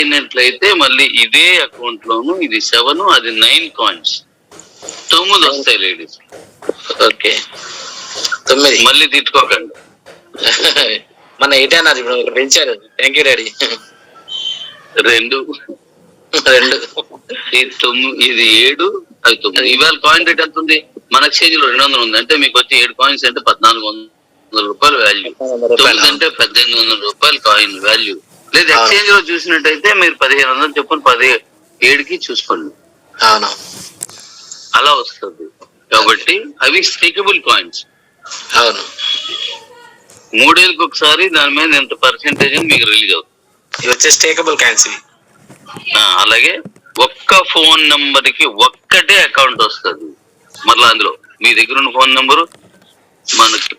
అయినట్లయితే మళ్ళీ ఇదే అకౌంట్ లోను ఇది సెవెన్ అది నైన్ కాయిన్స్ తొమ్మిది వస్తాయి లేడీస్ ఓకే. తొమ్మిది. మళ్ళీ తిట్టుకోకండి. మన ఎయిట్ అన్నారు ఇప్పుడు పెంచారు. థ్యాంక్ యూ డాడీ రెండు. రెండు. ఇది తొమ్మిది ఇది ఏడు అది తొమ్మిది. ఇవాళ కాయిన్ రేట్ ఎంత ఉంది? మన ఎక్స్చేంజ్లో రెండు వందలు ఉంది. అంటే మీకు వచ్చి ఏడు కాయిన్స్ అంటే పద్నాలుగు వందల రూపాయలు వాల్యూ తొమ్మిది అంటే పద్దెనిమిది వందల రూపాయలు కాయిన్ వాల్యూ లేదు ఎక్స్చేంజ్లో చూసినట్టయితే మీరు పదిహేను వందలు చొప్పున పది ఏడుకి చూసుకోండి. అవును అలా వస్తుంది. కాబట్టి అవి స్టేకబుల్ కాయిన్స్ అవును. మూడేళ్ళకి ఒకసారి దాని మీద ఎంత పర్సెంటేజ్ మీకు రిలీజ్ అవుతుంది. ఇవి వచ్చే స్టేకబుల్ క్యాన్స్ అలాగే ఒక్క ఫోన్ నంబర్కి ఒక్కటే అకౌంట్ వస్తుంది. మళ్ళీ అందులో. మీ దగ్గర ఉన్న ఫోన్ నంబరు మనకి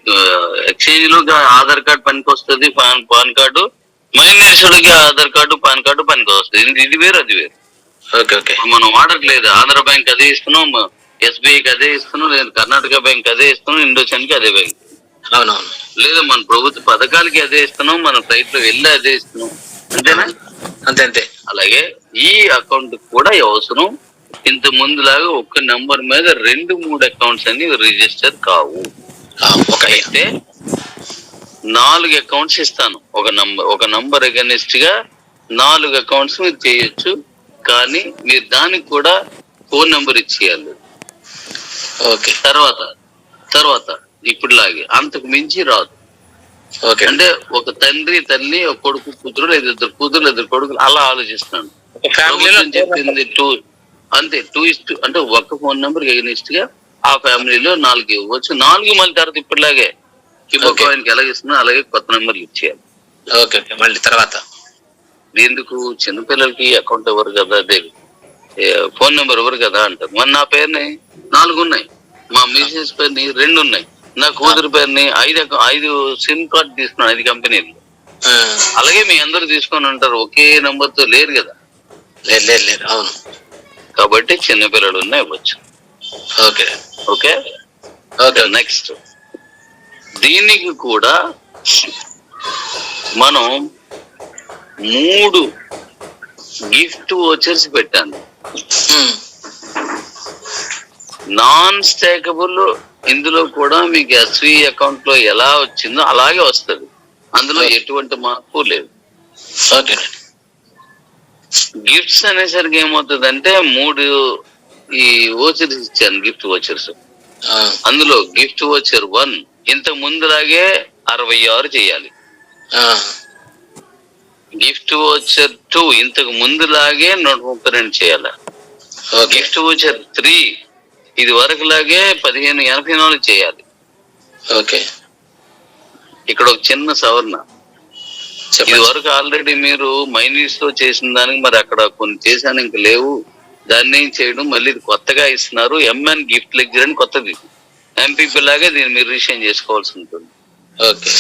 ఎక్స్చేంజ్లో ఆధార్ కార్డు పనికి వస్తుంది పాన్ పాన్ కార్డు మైనేశ్వరుడికి ఆధార్ కార్డు పాన్ కార్డు పనికి వస్తుంది ఇది- వేరు అది వేరు. Okay okay. మనం వాడట్లేదు ఆంధ్ర బ్యాంక్ అదే ఇస్తున్నాం ఎస్బీఐకి అదే ఇస్తున్నాం లేదు కర్ణాటక బ్యాంక్ అదే ఇస్తున్నాం ఇండోచన్కి అదే బ్యాంక్. అవునవును. లేదా మన ప్రభుత్వ పథకాలకి అదే ఇస్తున్నాం మన ఫ్లైట్లో వెళ్ళి అదే ఇస్తున్నాం. అంతేనా? అంతే అంతే. అలాగే ఈ అకౌంట్ కూడా అవసరం. ఇంత ముందులాగా ఒక్క నెంబర్ మీద రెండు మూడు అకౌంట్స్ అని రిజిస్టర్ కావు. అయితే నాలుగు అకౌంట్స్ ఇస్తాను. ఒక నంబర్ ఒక నంబర్ అగనిస్ట్గా నాలుగు అకౌంట్స్ మీరు చేయొచ్చు. కానీ మీరు దానికి కూడా ఫోన్ నెంబర్ ఇచ్చేయాలి. ఓకే. తర్వాత తర్వాత ఇప్పుడులాగే అంతకు మించి రాదు. ఓకే. అంటే ఒక తండ్రి తల్లి ఒక కొడుకు కూతురు లేదా ఇద్దరు కూతురు ఇద్దరు కొడుకులు అలా ఆలోచిస్తున్నాను. చెప్పింది టూ అంతే టూ ఇస్ట్ అంటే ఒక ఫోన్ నెంబర్ ఎగనిస్ట్గా ఆ ఫ్యామిలీలో నాలుగు ఇవ్వచ్చు. నాలుగు మళ్ళీ తర్వాత ఇప్పటిలాగే కిబో ఎలాగ ఇస్తున్నా అలాగే కొత్త నెంబర్లు ఇచ్చేయాలి ఓకే ఓకే మళ్ళీ తర్వాత. ఎందుకు చిన్నపిల్లలకి అకౌంట్ ఎవరు కదా అదే ఫోన్ నెంబర్ ఎవరు కదా అంటారు. మరి నా పేరుని? నాలుగు ఉన్నాయి. మా మిసెస్ పేరుని రెండు ఉన్నాయి. నా కూతురు పేరుని ఐదు ఐదు సిమ్ కార్డ్ తీసుకున్నాను ఐదు కంపెనీలు అలాగే మీ అందరూ తీసుకొని ఉంటారు ఒకే నంబర్తో లేరు కదా. లేదు లేదు లేదు అవును. కాబట్టి చిన్నపిల్లలు ఉన్నాయి ఇవ్వచ్చు. ఓకే ఓకే ఓకే నెక్స్ట్ దీనికి కూడా మనం మూడు గిఫ్ట్ వచ్చర్స్ పెట్టాను నాన్ స్టేకబుల్ ఇందులో కూడా మీకు ఎస్వి అకౌంట్లో ఎలా వచ్చిందో అలాగే వస్తుంది. అందులో ఎటువంటి మార్పు లేదు. గిఫ్ట్స్ అనేసరికి ఏమవుతుందంటే మూడు ఈ ఓచర్స్ ఇచ్చాను గిఫ్ట్ ఓచర్స్ అందులో గిఫ్ట్ ఓచర్ వన్ ఇంత ముందులాగే అరవై ఆరు చేయాలి. గిఫ్ట్ ఓచర్ టూ ఇంతకు ముందులాగే నూట ముప్పై రెండు చేయాలి. గిఫ్ట్ ఓచర్ త్రీ ఇది వరకు లాగే పదిహేను ఎనభై నాలుగు చేయాలి. ఓకే. ఇక్కడ ఒక చిన్న సవరణ. ఇది వరకు ఆల్రెడీ మీరు మైనీస్లో చేసిన దానికి మరి అక్కడ కొన్ని చేశాను ఇంక లేవు. దాన్ని ఏం చేయడం మళ్ళీ ఇది కొత్తగా ఇస్తున్నారు ఎంఎన్ గిఫ్ట్ లెక్చర్ అని కొత్తది. ఎంపీపీ లాగే దీన్ని మీరు రిజిస్ట్రేషన్ చేసుకోవాల్సి ఉంటుంది. ఓకే.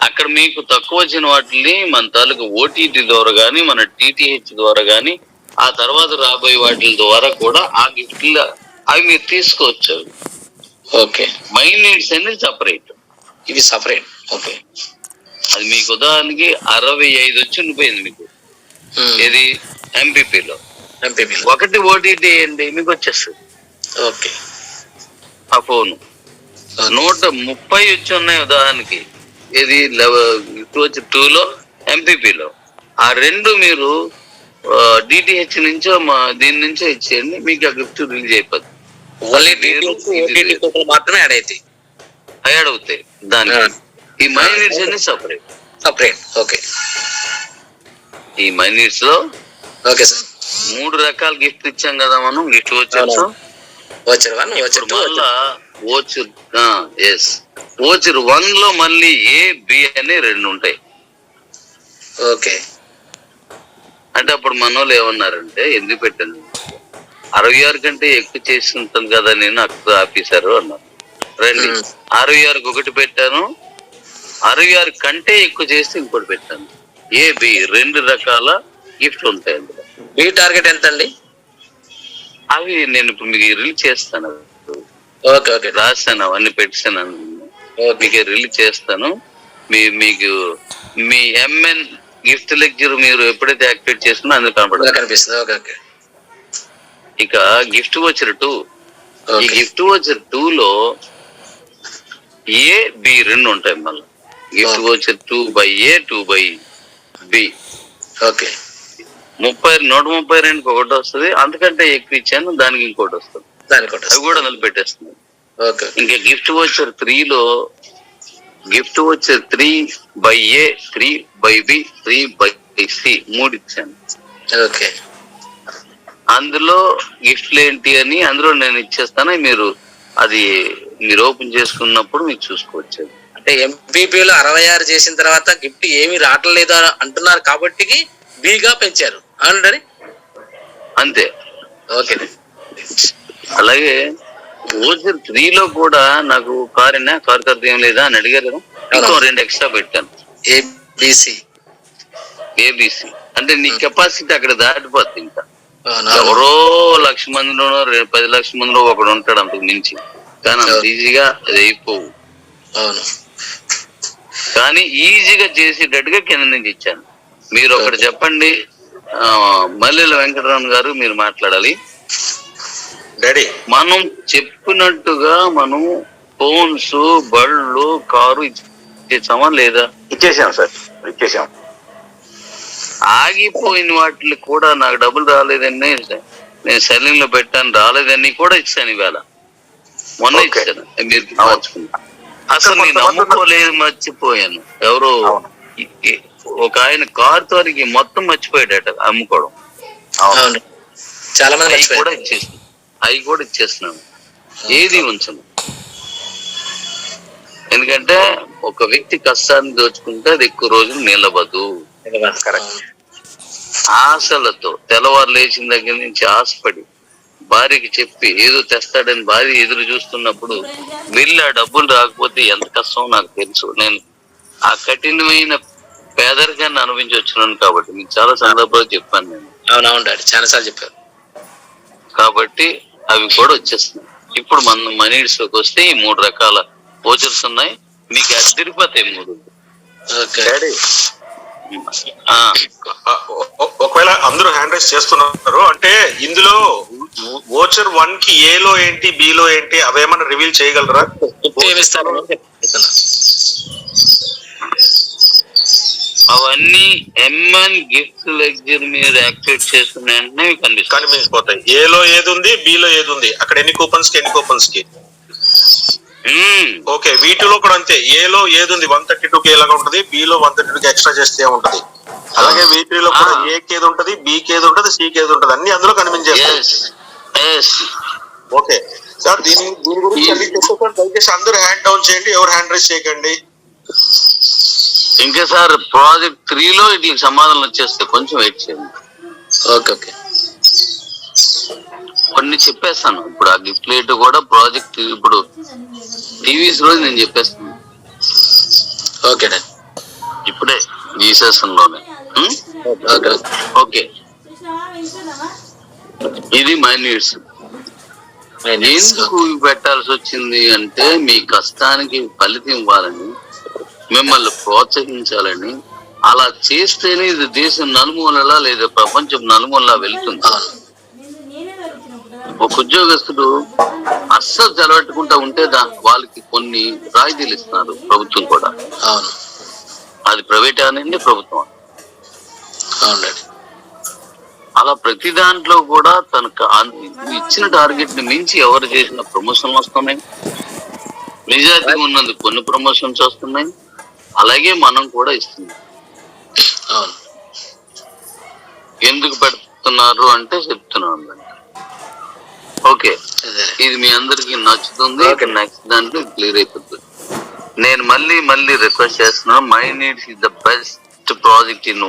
అక్కడ మీకు తక్కువ వచ్చిన వాటిని మన తాలూకు ఓటీటీ ద్వారా కానీ మన టీటీహెచ్ ద్వారా కానీ ఆ తర్వాత రాబోయే వాటి ద్వారా కూడా ఆ గిఫ్ట్లు అవి మీరు తీసుకోవచ్చు. ఓకే. మై నీడ్స్ అనేది సపరేట్ ఇవి సపరేట్ ఓకే. అది మీకు ఉదాహరణకి అరవై ఐదు వచ్చి ఉండిపోయింది మీకు. ఇది ఎంపీపీలో ఎంపీపీ ఒకటి ఓటీటీ అండి మీకు వచ్చేస్తుంది. ఓకే. ఆ ఫోన్. నూట ముప్పై వచ్చి ఉన్నాయి ఉదాహరణకి. ఇది వచ్చి టూలో ఎంపీపీలో ఆ రెండు మీరు డిటిహెచ్ నుంచో మా దీని నుంచో ఇచ్చేయండి మీకు ఆ గిఫ్ట్ రిలీజ్ కోడ్లు మాత్రమే యాడ్ అవుతాయి. యాడ్ అవుతాయి దానికి. ఈ మైనీడ్స్ అన్ని సపరేట్. Separate okay. ఈ మైనీడ్స్లో ఓకే సార్. మూడు రకాల గిఫ్ట్ ఇచ్చాం కదా మనం గిఫ్ట్ వచ్చాము వచ్చారు వన్ మళ్ళా ఓచర్ ఎస్ ఓచర్ వన్లో మళ్ళీ ఏ బి అని రెండు ఉంటాయి. ఓకే. అంటే అప్పుడు మన వాళ్ళు ఏమన్నారంటే ఎందుకు పెట్టాను? అరవై ఆరు కంటే ఎక్కువ చేసి ఉంటాను కదా నేను అక్కడ ఆఫీసర్ అన్నారు. రండి. అరవై ఆరుకి ఒకటి పెట్టాను. అరవై ఆరు కంటే ఎక్కువ చేస్తే ఇంకోటి పెట్టాను. ఏ బి రెండు రకాల గిఫ్ట్ ఉంటాయి అందులో. మీ టార్గెట్ ఎంత అండి అవి నేను ఇప్పుడు మీకు రిలీజ్ చేస్తాను. Okay okay. రాశాను అవన్నీ పెట్టాను మీకు రిలీజ్ చేస్తాను. మీ మీకు మీ ఎంఎన్ గిఫ్ట్ లెక్చర్ మీరు ఎప్పుడైతే యాక్టివేట్ చేసుకున్నా అందులో ఇలా కనపడదు కనిపిస్తుంది. Okay okay. ఇక గిఫ్ట్ వచ్చర్ టూ ఈ గిఫ్ట్ వచ్చర్ టూ లో ఏ బి రెండు ఉంటాయి మళ్ళీ. Gift. Voucher two by A two by B okay. ముప్పై నూట ముప్పై రెండుకి ఒకటి వస్తుంది. అంతకంటే ఎక్కువ ఇచ్చాను దానికి ఇంకోటి వస్తుంది. దానికి అవి కూడా నిలబెట్టేస్తుంది ఓకే. ఇంకా గిఫ్ట్ వచ్చర్ త్రీలో gift voucher three by A three by B three by C మూడు ఇచ్చాను. ఓకే. అందులో గిఫ్ట్లు ఏంటి అని అందులో నేను ఇచ్చేస్తాను. మీరు అది మీరు ఓపెన్ చేసుకున్నప్పుడు మీరు చూసుకోవచ్చు. అంటే ఎంపీపీలో అరవై ఆరు చేసిన తర్వాత గిఫ్ట్ ఏమీ రావట్లేదు అని అంటున్నారు కాబట్టి బిగా పెంచారు. అవునండి అంతే. ఓకే అలాగే ఓచర్ త్రీలో కూడా నాకు కారేనా కార్ కర్త ఏం లేదా అని అడిగారు ఇంకో రెండు ఎక్స్ట్రా పెట్టాను. ఏబిసి. ఏబిసి. అంటే నీ కెపాసిటీ అక్కడ దాటిపోద్ది ఇంకా. ఎవరో లక్ష మందిలోనో పది లక్షల మందిలో ఒకడు ఉంటాడు అంతకు మించి. కానీ అంత ఈజీగా అది అయిపోవు. కానీ ఈజీగా చేసేటట్టుగా కింద నుంచి ఇచ్చాను. మీరు ఒకటి చెప్పండి. మల్లెల వెంకటరామన్ గారు మీరు మాట్లాడాలి. డాడీ మనం చెప్పినట్టుగా మనం ఫోన్స్ బళ్ళు కారు ఇచ్చేసామా లేదా? ఇచ్చేసాం సార్. ఇచ్చేసాం. ఆగిపోయిన వాటికి కూడా నాకు డబ్బులు రాలేదని నేను సెల్లింగ్లో పెట్టాను రాలేదని కూడా ఇచ్చాను ఇవాళ. మొన్న. ఇచ్చాను. మీరు అసలు నేను నమ్ముకోలేదు మర్చిపోయాను. ఎవరు ఒక ఆయన కార్ తోరికి మొత్తం మర్చిపోయాడట అమ్ముకోవడం. అవును. చాలా మంది అవి కూడా మర్చిపోయారు. ఇచ్చేసి అవి కూడా ఇచ్చేస్తున్నాను ఏది ఉంచను. ఎందుకంటే ఒక వ్యక్తి కష్టాన్ని దోచుకుంటే అది ఎక్కువ రోజులు నిలబదు Correct. ఆశలతో తెల్లవారు లేచిన దగ్గర నుంచి ఆశపడి భార్యకి చెప్పి ఏదో తెస్తాడని భార్య ఎదురు చూస్తున్నప్పుడు వెళ్ళి ఆ డబ్బులు రాకపోతే ఎంత కష్టమో నాకు తెలుసు. నేను ఆ కఠినమైన పేదరికాన్ని అనుభవించి వచ్చినాను కాబట్టి మీకు చాలా సందర్భాలు చెప్పాను నేను. అవును అవును డాడీ చాలా సార్లు చెప్పారు. కాబట్టి అవి కూడా వచ్చేస్తున్నాయి. ఇప్పుడు మన మనీడ్స్లోకి వస్తే ఈ మూడు రకాల పోచర్స్ ఉన్నాయి. మీకు అద్దరిపోతాయి మూడు. ఓకే. డాడీ ఒకవేళ అందరూ హ్యాండ్ రైస్ చేస్తున్నారు అంటే ఇందులో ఓచర్ వన్కి ఏ లో ఏంటి బి లో ఏంటి అవేమన్నా రివీల్ చేయగలరా? అవన్నీ ఎంఎన్ గిఫ్ట్ లెక్చర్ మీరు యాక్టివేట్ చేస్తున్న వెంటనే మీకు కనిపిస్తాయి. కనిపించిపోతాయి ఏ లో ఏది ఉంది బి లో ఏది ఉంది? అక్కడ ఎన్ని కూపన్స్కి ఎన్ని కూపన్స్కి. ఓకే వీటిలో కూడా అంతే. ఏ లో ఏది ఉంది? వన్ థర్టీ టూ కి ఎలాగా ఉంటుంది. బి లో వన్ థర్టీ టూ కి ఎక్స్ట్రా చేస్తే ఉంటది అలాగే వీటిలో కూడా. ఏ కేది ఉంటది? బి కేది ఉంటది? సి కేది ఉంటది? అన్ని అందులో కనిపించేస్తాయి. ఓకే సార్ దీని దీని గురించి దయచేసి అందరూ హ్యాండ్ డౌన్ చేయండి ఎవరు హ్యాండ్ రైస్ చేయకండి. ఇంకా సార్ ప్రాజెక్ట్ త్రీలో వీటికి సమాధానం వచ్చేస్తాయి కొంచెం వెయిట్ చేయండి. Okay okay. కొన్ని చెప్పేస్తాను. ఇప్పుడు ఆ గిఫ్ట్ ప్లేట్ కూడా ప్రాజెక్ట్ ఇప్పుడు టీవీస్ రోజు నేను చెప్పేస్తాను. ఓకే డాడీ ఇప్పుడే ఈ లోనే? ఓకే. ఇది మై నీడ్స్ ఎందుకు పెట్టాల్సి వచ్చింది అంటే మీ కష్టానికి ఫలితం ఇవ్వాలని మిమ్మల్ని ప్రోత్సహించాలని అలా చేస్తేనే ఇది దేశం నలుమూలలా లేదా ప్రపంచం నలుమూలలా వెళ్తుంది. ఒక ఉద్యోగస్తుడు అస్సలు చెలబెట్టుకుంటా ఉంటే వాళ్ళకి కొన్ని రాయితీలు ఇస్తున్నారు ప్రభుత్వం కూడా. అవును. అది ప్రైవేట్ అనండి ప్రభుత్వం. అలా ప్రతి దాంట్లో కూడా తనకు ఇచ్చిన టార్గెట్ని మించి ఎవరు చేసిన ప్రమోషన్లు వస్తున్నాయి? నిజాయితీ ఉన్నందుకు కొన్ని ప్రమోషన్స్ వస్తున్నాయి? అలాగే మనం కూడా ఇస్తున్నాం. ఎందుకు పెడుతున్నారు అంటే చెప్తున్నాను. ఓకే. ఇది మీ అందరికి నచ్చుతుంది. నెక్స్ట్ దాంట్లో క్లియర్ అయిపోతుంది నేను మళ్ళీ మళ్ళీ రిక్వెస్ట్ చేస్తున్నాను my needs is the best project in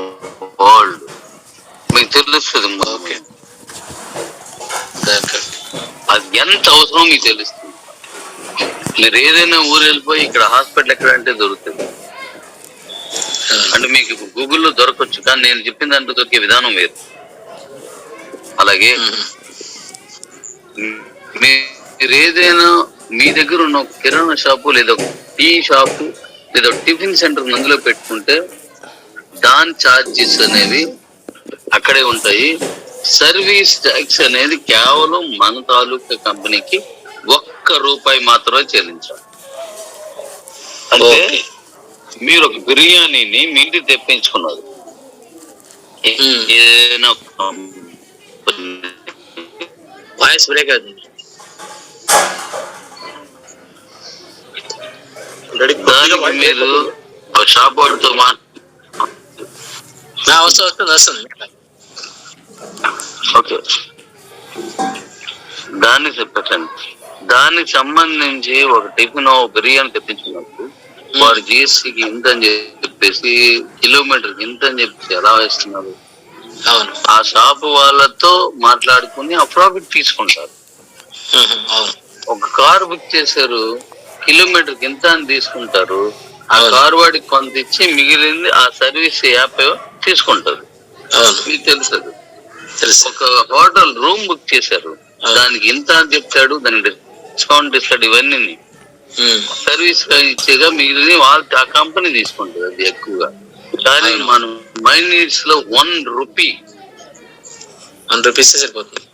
world మీకు తెలుస్తుంది. ఓకే. అది ఎంత అవసరం మీకు తెలుస్తుంది. మీరు ఏదైనా ఊరు వెళ్ళిపోయి ఇక్కడ హాస్పిటల్ ఎక్కడ అంటే దొరుకుతుంది. అంటే మీకు గూగుల్లో దొరకవచ్చు కానీ నేను చెప్పిన దాంట్లో దొరికే విధానం వేరు. అలాగే మీరు ఏదైనా మీ దగ్గర ఉన్న కిరాణా షాపు లేదా టీ షాపు లేదా టిఫిన్ సెంటర్ అందులో పెట్టుకుంటే దాని ఛార్జెస్ అనేవి అక్కడే ఉంటాయి. సర్వీస్ ట్యాక్స్ అనేది కేవలం మన తాలూకా కంపెనీకి ఒక్క రూపాయి మాత్రమే చెల్లించాలి. అంటే. మీరు ఒక బిర్యానీని మీ ఇంటికి తెప్పించుకున్నారు. ఏదైనా వాయిస్ బ్రేక్ అవుతుంది. మీరు ఒక షాప్ వాడితో వస్తుంది వస్తుంది వస్తుంది. ఓకే. దాన్ని చెప్పండి. దానికి సంబంధించి ఒక టిఫిన్ ఒక బిర్యానీ తెప్పించినప్పుడు వాడు జిఎస్టీకి ఇంత అని చెప్పేసి కిలోమీటర్ ఇంత అని చెప్పేసి ఎలా వేస్తున్నారు? అవును. ఆ షాప్ వాళ్ళతో మాట్లాడుకుని ఆ ప్రాఫిట్ తీసుకుంటారు. అవును. ఒక కారు బుక్ చేశారు కిలోమీటర్ ఇంత అని తీసుకుంటారు ఆ. కారు వాడికి కొంత ఇచ్చి మిగిలింది ఆ సర్వీస్ యాప్ తీసుకుంటారు. మీకు తెలుసు. ఒక హోటల్ రూమ్ బుక్ చేశారు. దానికి ఇంత అని చెప్తాడు దానికి డిస్కౌంట్ ఇస్తాడు ఇవన్నీ సర్వీస్ ఇచ్చేగా మిగిలిన వాళ్ళు ఆ కంపెనీ తీసుకుంటుంది అది ఎక్కువగా. కానీ. మనం మైనీడ్స్లో వన్ రూపీ. వన్ రూపీస్ సరిపోతుంది?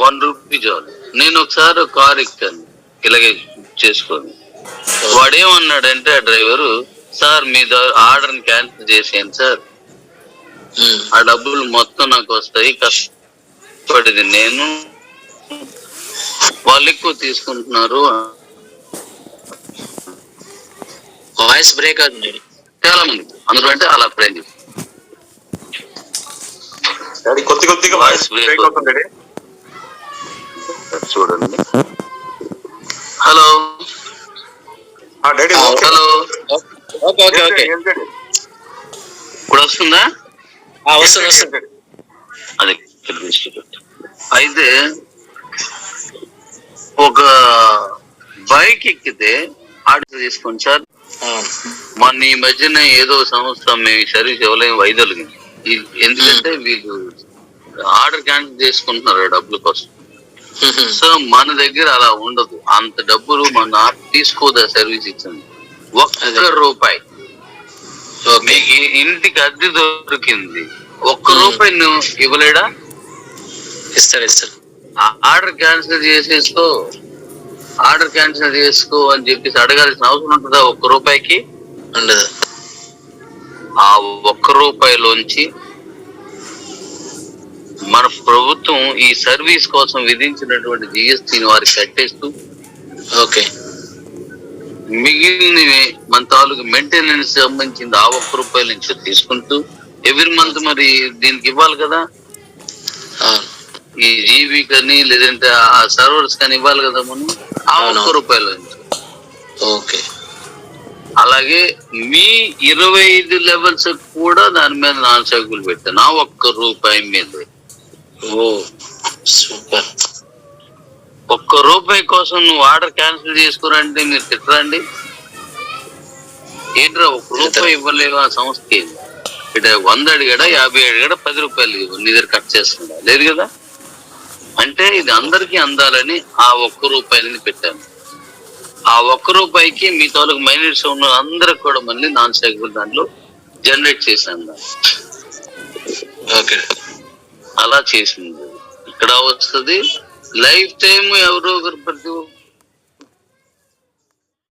వన్ రూపీ చాలు. నేను ఒకసారి ఒక కార్ ఎక్కాను ఇలాగే చేసుకొని. వాడేమన్నాడంటే ఆ డ్రైవరు సార్ మీ ఆర్డర్ క్యాన్సిల్ చేసేయండి సార్. ఆ డబ్బులు మొత్తం నాకు వస్తాయి కష్టపడింది నేను. వాళ్ళు ఎక్కువ తీసుకుంటున్నారు వాయిస్ బ్రేక్ అవుతుంది చాలా మంది అందరూ అంటే అలా ఫ్రెండ్ డాడీ కొద్ది కొద్దిగా వాయిస్ బ్రేక్ అవుతుంది డాడీ చూడండి. Hello. Daddy hello. Okay okay okay? ఇప్పుడు వస్తుందా? ఆ, వస్తుంది వస్తుంది. అది. అయితే ఒక బైక్ ఎక్కితే ఆర్డర్ తీసుకోండి సార్. మొన్న ఈ మధ్యన ఏదో సంస్థ మేము సర్వీస్ ఇవ్వలేము వైదొలిగింది ఈ- ఎందుకంటే వీళ్ళు ఆర్డర్ క్యాన్సిల్ చేసుకుంటున్నారు డబ్బుల కోసం. సో మన దగ్గర అలా ఉండదు. అంత డబ్బులు మన తీసుకోదు సర్వీస్ ఇచ్చింది. ఒక్క. రూపాయి. ఓకే. మీకు ఇంటికి అద్దె దొరికింది. ఒక్క. రూపాయి నువ్వు ఇవ్వలేడా? ఇస్తాడు. ఆ- ఆర్డర్ క్యాన్సిల్ చేసేసుకో. ఆర్డర్ క్యాన్సిల్ చేసుకో అని చెప్పేసి అడగాల్సిన అవసరం ఉంటుందా? ఒక్క రూపాయికి? ఉండదు. ఆ ఒక్క రూపాయిలోంచి మన ప్రభుత్వం ఈ సర్వీస్ కోసం విధించినటువంటి జిఎస్టీని వారికి కట్టేస్తూ ఓకే. మిగిలినవి మన తాలూకు మెయింటెనెన్స్ సంబంధించింది ఆ ఒక్క రూపాయల నుంచి తీసుకుంటూ ఎవ్రీ మంత్ మరి దీనికి ఇవ్వాలి కదా? ఈ జీబీ కానీ లేదంటే ఆ సర్వర్స్ కానీ ఇవ్వాలి కదా మనం? ఆ. ఒక్క రూపాయల ఓకే. అలాగే మీ ఇరవై ఐదు లెవెల్స్ కూడా దాని మీద నాన్ సైకిల్ పెట్టాను ఆ ఒక్క రూపాయి మీద. ఓ సూపర్. ఒక్క రూపాయి కోసం నువ్వు ఆర్డర్ క్యాన్సిల్ చేసుకురంటే మీరు తిట్టరండి. ఏంట్రా ఒక్క రూపాయి ఇవ్వలేవా ఆ సంస్థకి. ఇక్కడ వంద అడిగాడా యాభై అడిగాడా పది రూపాయలు. నీ దగ్గర కట్ చేస్తుందా లేదు కదా? అంటే ఇది అందరికీ అందాలని ఆ ఒక్క రూపాయలని పెట్టాను. ఆ ఒక్క రూపాయికి మీ తాలూకు మైనర్స్ ఉన్న అందరికి కూడా మళ్ళీ నాన్ సైకిల్ దాంట్లో జనరేట్ చేశాను. ఓకే. అలా చేసింది. ఇక్కడ వస్తుంది లైఫ్ టైం ఎవరో ఒకరు ప్రతి